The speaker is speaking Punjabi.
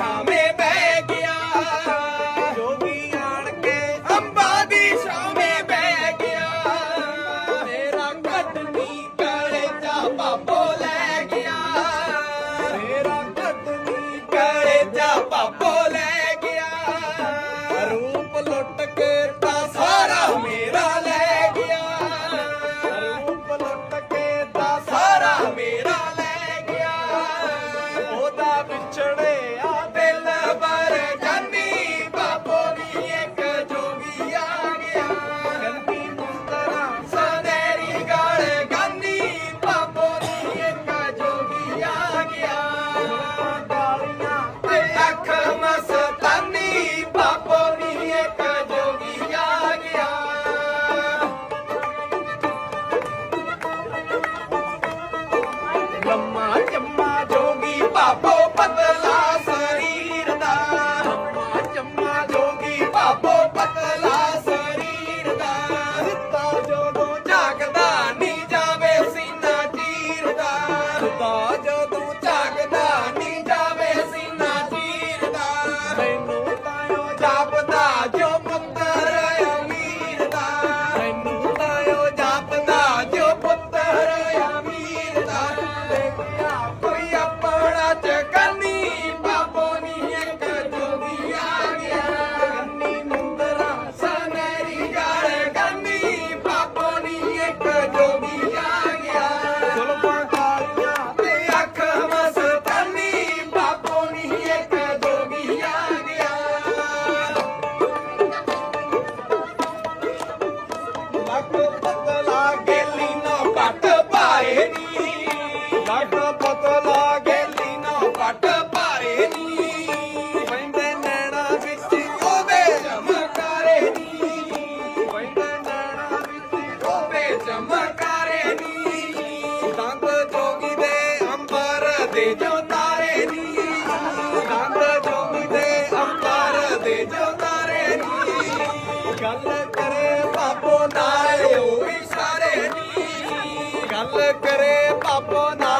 time. ਬਾਜ ਪੱਟ ਪਤ ਲਾਗੇ ਲੀਨਾ ਪੱਟ ਭਾਰੇ ਨੀ। ਵੈਂਦੇ ਨੈਣਾ ਵਿੱਚ ਹੋਵੇ ਚਮਕਾਰੇ ਨੀ। ਵੈਂਦੇ ਨੈਣਾ ਵਿੱਚ ਹੋਵੇ ਚਮਕਾਰੇ ਨੀ। ਦੰਦ ਜੋਗੀ ਦੇ ਅੰਬਰ ਦੇ ਜੋ ਤਾਰੇ ਨੀ। ਦੰਦ ਜੋਗੀ ਦੇ ਅੰਬਰ ਦੇ ਜੋ ਤਾਰੇ ਨੀ। ਗੱਲ ਕਰੇ ਬਾਬੋ ਨਾਲ, ਉਹ ਇਸ਼ਾਰੇ ਨੀ। ਗੱਲ ਕਰੇ ਬਾਬੋ ਨਾਲ